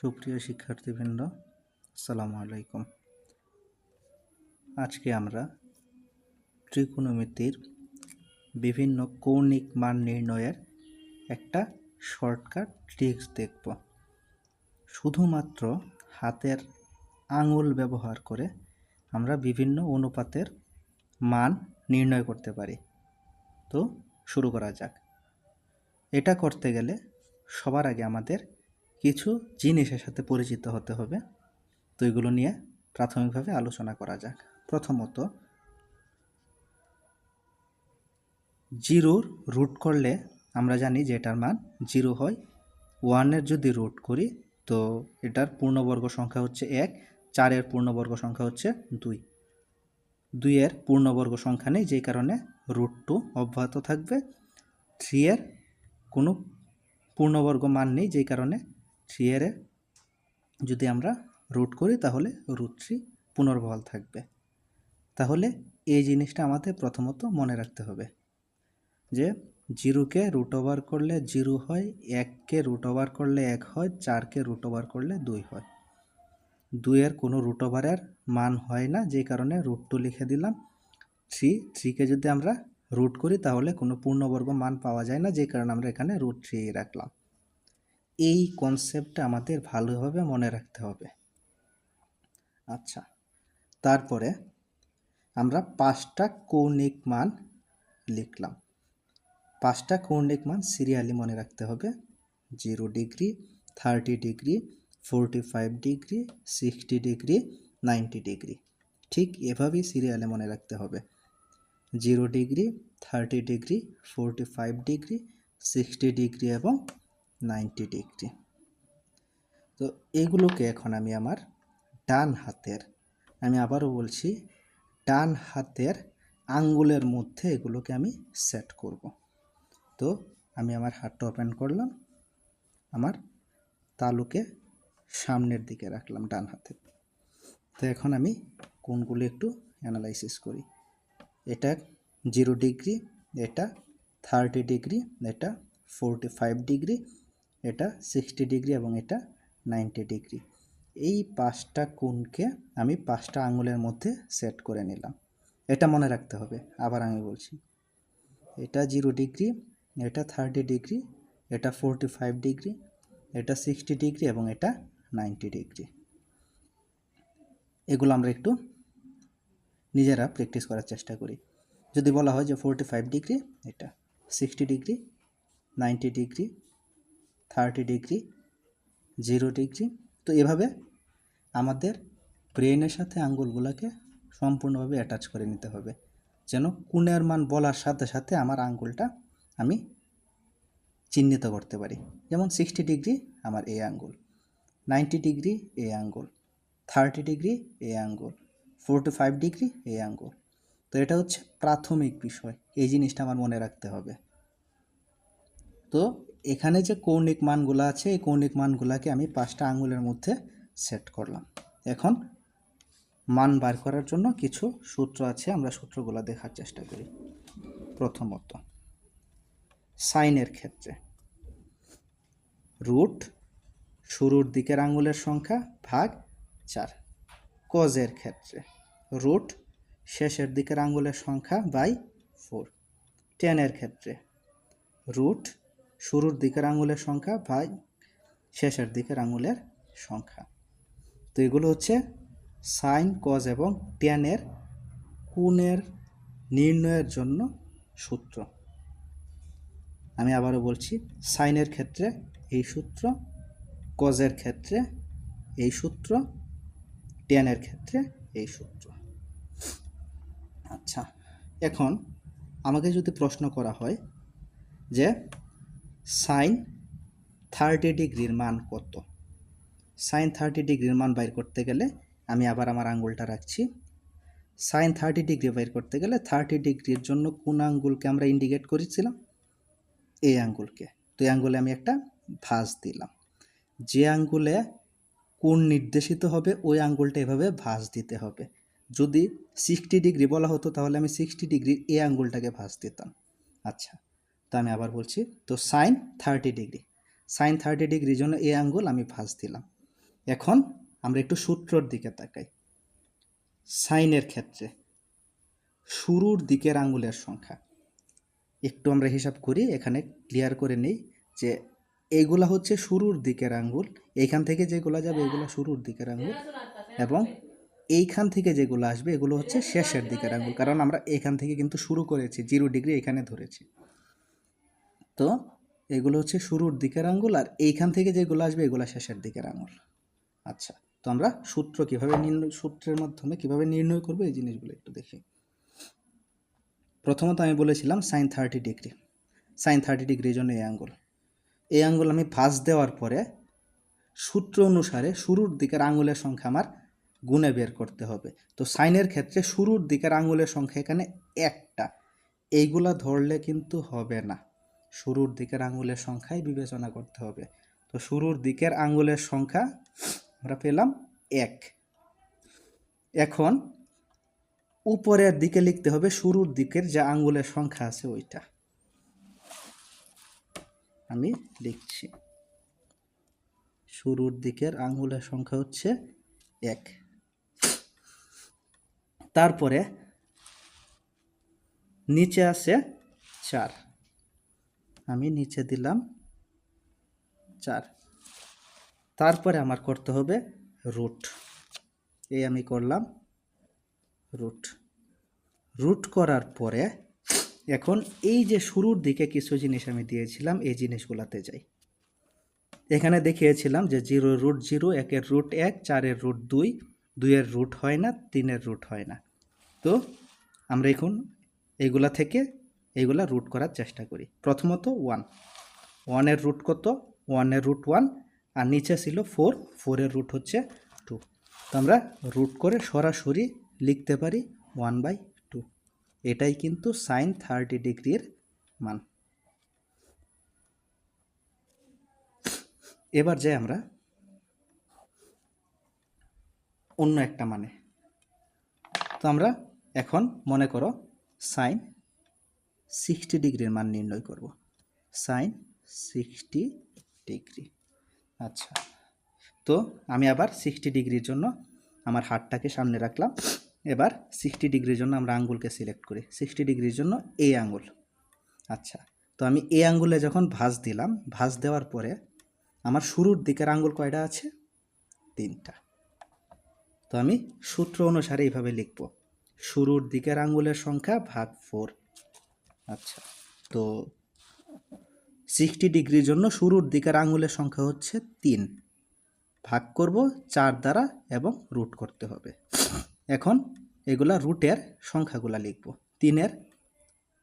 সুপ্রিয় শিক্ষার্থীবৃন্দ, আসসালামু আলাইকুম। আজকে আমরা ত্রিকোণমিতির বিভিন্ন কৌণিক মান নির্ণয়ের একটা শর্টকাট ট্রিক্স দেখব। শুধুমাত্র হাতের আঙুল ব্যবহার করে আমরা বিভিন্ন অনুপাতের মান নির্ণয় করতে পারি। তো শুরু করা যাক। এটা করতে গেলে সবার আগে আমাদের কিছু জিনিসের সাথে পরিচিত হতে হবে। তো এগুলো নিয়ে প্রাথমিকভাবে আলোচনা করা যাক। প্রথমত, জিরোর রুট করলে আমরা জানি যে এটার মান জিরো হয়। ওয়ানের যদি রুট করি, তো এটার পূর্ণবর্গ সংখ্যা হচ্ছে এক চারের পূর্ণবর্গ সংখ্যা হচ্ছে দুই। দুইয়ের পূর্ণবর্গ সংখ্যা নেই, যেই কারণে রুট টু অব্যাহত থাকবে। থ্রি এর কোনো পূর্ণবর্গ মান নেই, যেই কারণে থ্রি যদি আমরা রুট করি তাহলে রুট থ্রি পুনর্বহাল থাকবে। তাহলে এই জিনিসটা আমাদের প্রথমত মনে রাখতে হবে যে জিরোকে রুট ওভার করলে জিরো হয় এককে রুট ওভার করলে এক হয় চারকে রুট ওভার করলে দুই হয়। দুইয়ের কোনো রুট ওভারের মান হয় না, যে কারণে রুট টু লিখে দিলাম। থ্রি থ্রিকে যদি আমরা রুট করি তাহলে কোনো পূর্ণবর্গ মান পাওয়া যায় না, যে কারণে আমরা এখানে রুট থ্রি রাখলাম। এই কনসেপ্টটা আমাদের ভালোভাবে মনে রাখতে হবে। আচ্ছা তারপরে আমরা পাঁচটা কৌণিক মান লিখলাম। পাঁচটা কৌণিক মান সিরিয়ালি মনে রাখতে হবে। Zero degree thirty degree forty five degree sixty degree ninety degree ঠিক এভাবেই সিরিয়ালে মনে রাখতে হবে। Zero degree thirty degree forty five degree sixty degree এবং নাইনটি ডিগ্রি তো এগুলোকে এখন আমি আমার ডান হাতের, আমি আবারও বলছি, ডান হাতের আঙ্গুলের মধ্যে এগুলোকে আমি সেট করব। তো আমি আমার হাতটা ওপেন করলাম, আমার তালুকে সামনের দিকে রাখলাম ডান হাতে। তো এখন আমি কোনগুলো একটু অ্যানালাইসিস করি। এটা জিরো ডিগ্রি এটা থার্টি ডিগ্রি এটা ফোরটি ফাইভ ডিগ্রি এটা সিক্সটি ডিগ্রি এবং এটা নাইনটি ডিগ্রি এই পাঁচটা কোণকে আমি পাঁচটা আঙুলের মধ্যে সেট করে নিলাম। এটা মনে রাখতে হবে, আবার আমি বলছি। এটা জিরো ডিগ্রি এটা থার্টি ডিগ্রি এটা ফোরটি ফাইভ ডিগ্রি এটা সিক্সটি ডিগ্রি এবং এটা নাইনটি ডিগ্রি এগুলো আমরা একটু নিজেরা প্র্যাকটিস করার চেষ্টা করি। যদি বলা হয় যে ফোরটি ফাইভ ডিগ্রি এটা sixty degree ninety degree thirty degree zero degree তো এভাবে আমাদের ব্রেনের সাথে আঙ্গুলগুলোকে সম্পূর্ণভাবে অ্যাটাচ করে নিতে হবে। যেন কোণের মান বলার সাথে সাথে আমার আঙ্গুলটা আমি চিহ্নিত করতে পারি। যেমন সিক্সটি ডিগ্রি আমার এ আঙ্গুল নাইনটি ডিগ্রি এ আঙ্গুল থার্টি ডিগ্রি এ আঙ্গুল ফোরটি ফাইভ ডিগ্রি এ আঙ্গুল। তো এটা হচ্ছে প্রাথমিক বিষয়, এই জিনিসটা আমার মনে রাখতে হবে। তো এখানে যে কৌণিক মানগুলো আছে, এই কৌণিক মানগুলোকে আমি পাঁচটা আঙ্গুলের মধ্যে সেট করলাম। এখন মান বার করার জন্য কিছু সূত্র আছে, আমরা সূত্রগুলো দেখার চেষ্টা করি। প্রথমত, সাইনের ক্ষেত্রে রুট শুরুর দিকের আঙ্গুলের সংখ্যা ভাগ চার। কজের ক্ষেত্রে রুট শেষের দিকের আঙ্গুলের সংখ্যা বাই ফোর টেনের ক্ষেত্রে রুট শুরুর দিকের আঙুলের সংখ্যা ভাই শেষের দিকের আঙুলের সংখ্যা। তো এগুলো হচ্ছে সাইন, কজ এবং টেনের কোণের নির্ণয়ের জন্য সূত্র। আমি আবারও বলছি সাইনের ক্ষেত্রে এই সূত্র কজের ক্ষেত্রে এই সূত্র টেনের ক্ষেত্রে এই সূত্র। আচ্ছা এখন আমাকে যদি প্রশ্ন করা হয় যে সাইন থার্টি ডিগ্রির মান কত? সাইন থার্টি ডিগ্রির মান বাইর করতে গেলে আমি আবার আমার আঙ্গুলটা রাখছি। সাইন থার্টি ডিগ্রি বাইর করতে গেলে থার্টি ডিগ্রির জন্য কোন আঙ্গুলকে আমরা ইন্ডিকেট করেছিলাম? এই আঙ্গুলকে। তো এই আঙ্গুলে আমি একটা ভাঁজ দিলাম। যে আঙ্গুলে কোন নির্দেশিত হবে, ওই আঙ্গুলটা এভাবে ভাঁজ দিতে হবে। যদি সিক্সটি ডিগ্রি বলা হতো, তাহলে আমি সিক্সটি ডিগ্রি এই আঙ্গুলটাকে ভাঁজ দিতাম। আচ্ছা। তো আমি আবার বলছি। তো sine thirty degree sine thirty ডিগ্রির জন্য এই আঙ্গুল আমি ভাঁজ দিলাম। এখন আমরা একটু সূত্রর দিকে তাকাই। সাইনের ক্ষেত্রে শুরুর দিকের আঙ্গুলের সংখ্যা। একটু আমরা হিসাব করি, এখানে ক্লিয়ার করে নেই যে এইগুলা হচ্ছে শুরুর দিকের আঙ্গুল। এইখান থেকে যেগুলো যাবে, এগুলো শুরুর দিকের আঙ্গুল। এবং এইখান থেকে যেগুলো আসবে, এগুলো হচ্ছে শেষের দিকের আঙ্গুল। কারণ আমরা এখান থেকে কিন্তু শুরু করেছি, জিরো ডিগ্রি এখানে ধরেছি। তো এগুলো হচ্ছে শুরুর দিকের আঙ্গুল আর এইখান থেকে যেগুলো আসবে এগুলো শেষের দিকের আঙ্গুল। আচ্ছা তো আমরা সূত্র কীভাবে নির্ণয়, সূত্রের মাধ্যমে কীভাবে নির্ণয় করব এই জিনিসগুলো একটু দেখি। প্রথমত আমি বলেছিলাম sine thirty degree, sine thirty ডিগ্রির জন্য এই আঙ্গুল। এই আঙ্গুল আমি ভাঁজ দেওয়ার পরে সূত্র অনুসারে শুরুর দিকের আঙুলের সংখ্যা আমার গুণে বের করতে হবে। তো সাইনের ক্ষেত্রে শুরুর দিকের আঙুলের সংখ্যা এখানে একটা, এইগুলা ধরলে কিন্তু হবে না। শুরুর দিকের আঙ্গুলের সংখ্যাই বিবেচনা করতে হবে। তো শুরুর দিকের আঙ্গুলের সংখ্যা আমরা পেলাম এক। এখন উপরের দিকে লিখতে হবে শুরুর দিকের যে আঙ্গুলের সংখ্যা আছে ওইটা। আমি লিখছি। শুরুর দিকের আঙ্গুলের সংখ্যা হচ্ছে এক। তারপরে নিচে আছে চার। আমি নিচে দিলাম চার। তারপরে আমার করতে হবে রুট। এই আমি করলাম রুট। রুট করার পরে এখন এই যে শুরুর দিকে কিছু জিনিস আমি দিয়েছিলাম, এই জিনিসগুলোতে যাই। এখানে দেখিয়েছিলাম যে জিরো রুট জিরো, একের রুট এক, চারের রুট দুই, দুইয়ের রুট হয় না, তিনের রুট হয় না। তো আমরা এখন এইগুলা থেকে এইগুলা রুট করার চেষ্টা করি। প্রথমত ওয়ান ওয়ানের রুট কত? ওয়ানের রুট ওয়ান আর নিচে ছিল ফোর ফোরের রুট হচ্ছে টু তো আমরা রুট করে সরাসরি লিখতে পারি ওয়ান বাই টু এটাই কিন্তু সাইন থার্টি ডিগ্রির মান। এবার যাই আমরা অন্য একটা মানে। তো আমরা এখন মনে করো সাইন সিক্সটি ডিগ্রির মান নির্ণয় করব। Sine sixty degree. আচ্ছা তো আমি আবার সিক্সটি ডিগ্রির জন্য আমার হাতটাকে সামনে রাখলাম। এবার সিক্সটি ডিগ্রির জন্য আমরা আঙ্গুলকে সিলেক্ট করি। সিক্সটি ডিগ্রির জন্য এই আঙ্গুল। আচ্ছা তো আমি এই আঙ্গুলে যখন ভাঁজ দিলাম, ভাঁজ দেওয়ার পরে আমার শুরুর দিকের আঙ্গুল কয়টা আছে? তিনটা। তো আমি সূত্র অনুসারে এইভাবে লিখব। শুরুর দিকের আঙ্গুলের সংখ্যা ভাগ ফোর আচ্ছা তো সিক্সটি ডিগ্রির জন্য শুরুর দিকের আঙুলের সংখ্যা হচ্ছে তিন। ভাগ করব চার দ্বারা এবং রুট করতে হবে। এখন এগুলা রুটের সংখ্যাগুলা লিখব। তিনের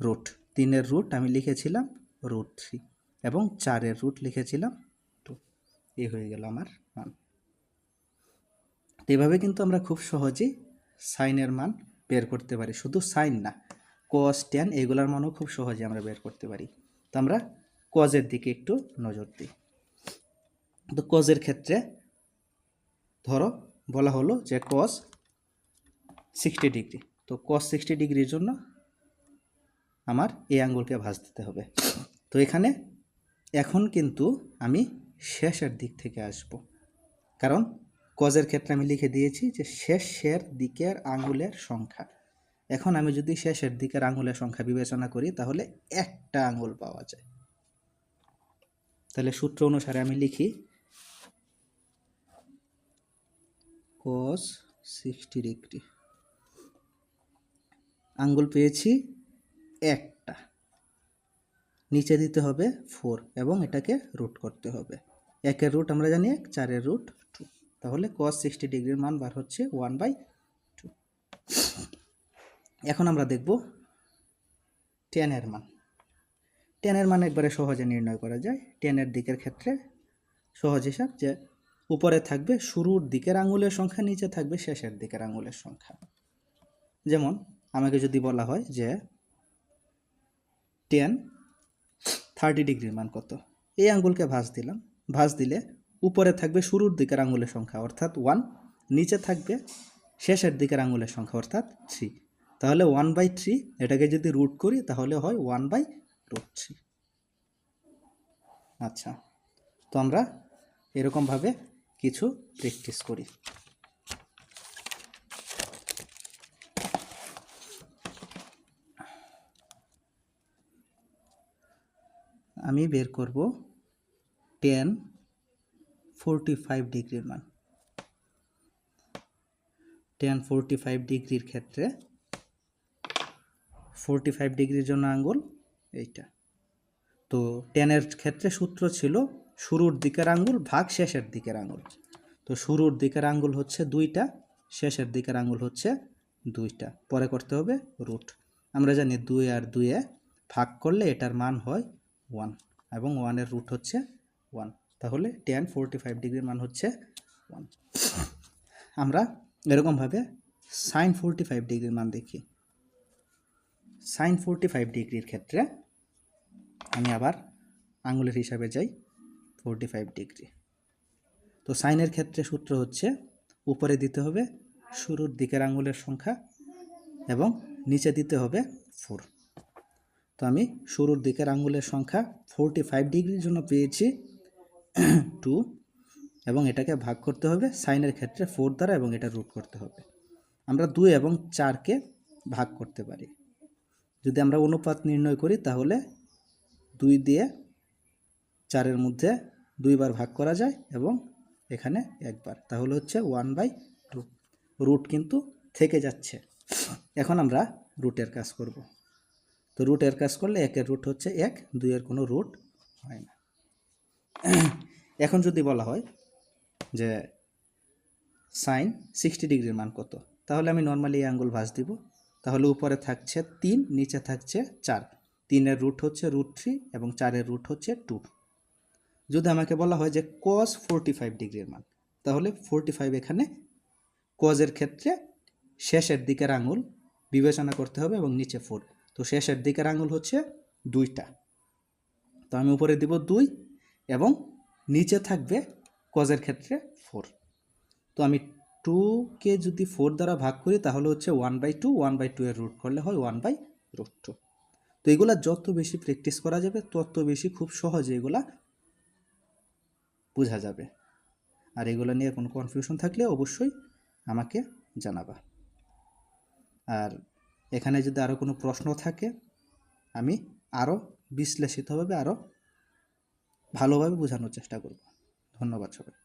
রুট তিনের রুট আমি লিখেছিলাম রুট থ্রি এবং চারের রুট লিখেছিলাম টু এই হয়ে গেল আমার মান। এভাবে কিন্তু আমরা খুব সহজেই সাইনের মান বের করতে পারি। শুধু সাইন না কস টেন এগুলার মানও খুব সহজে আমরা বের করতে পারি। তো আমরা কজের দিকে একটু নজর দিই। তো কজের ক্ষেত্রে ধরো বলা হলো যে কস সিক্সটি ডিগ্রি তো কস সিক্সটি ডিগ্রির জন্য আমার এই আঙ্গুলকে ভাঁজ দিতে হবে। তো এখানে এখন কিন্তু আমি শেষের দিক থেকে আসব। কারণ কজের ক্ষেত্রে আমি লিখে দিয়েছি যে শেষের দিকের আঙ্গুলের সংখ্যা। এখন আমি যদি শেষের দিকের আঙুলের সংখ্যা বিবেচনা করি, তাহলে একটা আঙুল পাওয়া যায়। তাহলে সূত্র অনুসারে আমি লিখি, cos সিক্সটি ডিগ্রি আঙ্গুল পেয়েছি একটা। নিচে দিতে হবে ফোর এবং এটাকে রুট করতে হবে। একের রুট আমরা জানি, এক, চারের রুট টু তাহলে cos সিক্সটি ডিগ্রির মান বার হচ্ছে ওয়ান বাই টু এখন আমরা দেখব টেনের মান। টেনের মান একবারে সহজে নির্ণয় করা যায়। টেনের দিকের ক্ষেত্রে সহজ হিসাব যে উপরে থাকবে শুরুর দিকের আঙুলের সংখ্যা, নিচে থাকবে শেষের দিকের আঙুলের সংখ্যা। যেমন আমাকে যদি বলা হয় যে টেন থার্টি ডিগ্রির মান কত? এই আঙ্গুলকে ভাঁজ দিলাম। ভাঁজ দিলে উপরে থাকবে শুরুর দিকের আঙুলের সংখ্যা, অর্থাৎ ওয়ান, নিচে থাকবে শেষের দিকের আঙুলের সংখ্যা, অর্থাৎ থ্রি। তাহলে ওয়ান বাই থ্রি এটাকে যদি রুট করি, তাহলে হয় ওয়ান বাই রুট থ্রি আচ্ছা তো আমরা এরকমভাবে কিছু প্র্যাকটিস করি। আমি বের করব টেন ফোরটি ফাইভ ডিগ্রির মান। টেন ফোরটি ফাইভ ডিগ্রির ক্ষেত্রে ফোরটি ফাইভ ডিগ্রির জন্য আঙ্গুল, এইটা। তো টেনের ক্ষেত্রে সূত্র ছিল শুরুর দিকের আঙ্গুল ভাগ শেষের দিকের আঙ্গুল। তো শুরুর দিকের আঙ্গুল হচ্ছে দুইটা, শেষের দিকের আঙ্গুল হচ্ছে দুইটা। পরে করতে হবে রুট আমরা জানি দুই আর দুইয়ে ভাগ করলে এটার মান হয় ওয়ান এবং ওয়ানের রুট হচ্ছে ওয়ান তাহলে টেন ফোরটি ফাইভ ডিগ্রির মান হচ্ছে ওয়ান আমরা এরকমভাবে সাইন ফোরটি ফাইভ ডিগ্রির মান দেখি। সাইন ফোরটি ফাইভ ডিগ্রির ক্ষেত্রে আমি আবার আঙুলের হিসাবে যাই ফোরটি ফাইভ ডিগ্রি। তো সাইনের ক্ষেত্রে সূত্র হচ্ছে উপরে দিতে হবে শুরুর দিকের আঙুলের সংখ্যা এবং নিচে দিতে হবে ফোর তো আমি শুরুর দিকের আঙুলের সংখ্যা ফোরটি ফাইভ ডিগ্রির জন্য পেয়েছি টু এবং এটাকে ভাগ করতে হবে সাইনের ক্ষেত্রে ফোর দ্বারা এবং এটা রুট করতে হবে। আমরা দুই এবং চারকে ভাগ করতে পারি। যদি আমরা অনুপাত নির্ণয় করি, তাহলে দুই দিয়ে চারের মধ্যে দুইবার ভাগ করা যায় এবং এখানে একবার। তাহলে হচ্ছে ওয়ান বাই টু রুট কিন্তু থেকে যাচ্ছে। এখন আমরা রুটের কাজ করব। তো রুটের কাজ করলে একের রুট হচ্ছে এক, দুইয়ের কোনো রুট হয় না। এখন যদি বলা হয় যে সাইন সিক্সটি ডিগ্রির মান কত, তাহলে আমি নর্মালি এই আঙ্গুল ভাঁজ দিব। তাহলে উপরে থাকছে তিন, নিচে থাকছে চার। তিনের রুট হচ্ছে রুট থ্রি এবং চারের রুট হচ্ছে টু যদি আমাকে বলা হয় যে কস ফোরটি ফাইভ ডিগ্রির মান, তাহলে ফোরটি ফাইভ এখানে কজের ক্ষেত্রে শেষের দিকের আঙুল বিবেচনা করতে হবে এবং নিচে ফোর তো শেষের দিকের আঙুল হচ্ছে দুইটা। তো আমি উপরে দিব দুই এবং নিচে থাকবে কজের ক্ষেত্রে ফোর তো আমি টুকে যদি ফোর দ্বারা ভাগ করি, তাহলে হচ্ছে one by two one by two এর রুট করলে হয় ওয়ান বাই রুট টু তো এগুলা যত বেশি প্র্যাকটিস করা যাবে, তত বেশি খুব সহজে এগুলা বোঝা যাবে। আর এগুলো নিয়ে কোনো কনফিউশন থাকলে অবশ্যই আমাকে জানাবা। আর এখানে যদি আরও কোনো প্রশ্ন থাকে, আমি আরও বিশ্লেষিতভাবে আরও ভালোভাবে বোঝানোর চেষ্টা করব। ধন্যবাদ সবাই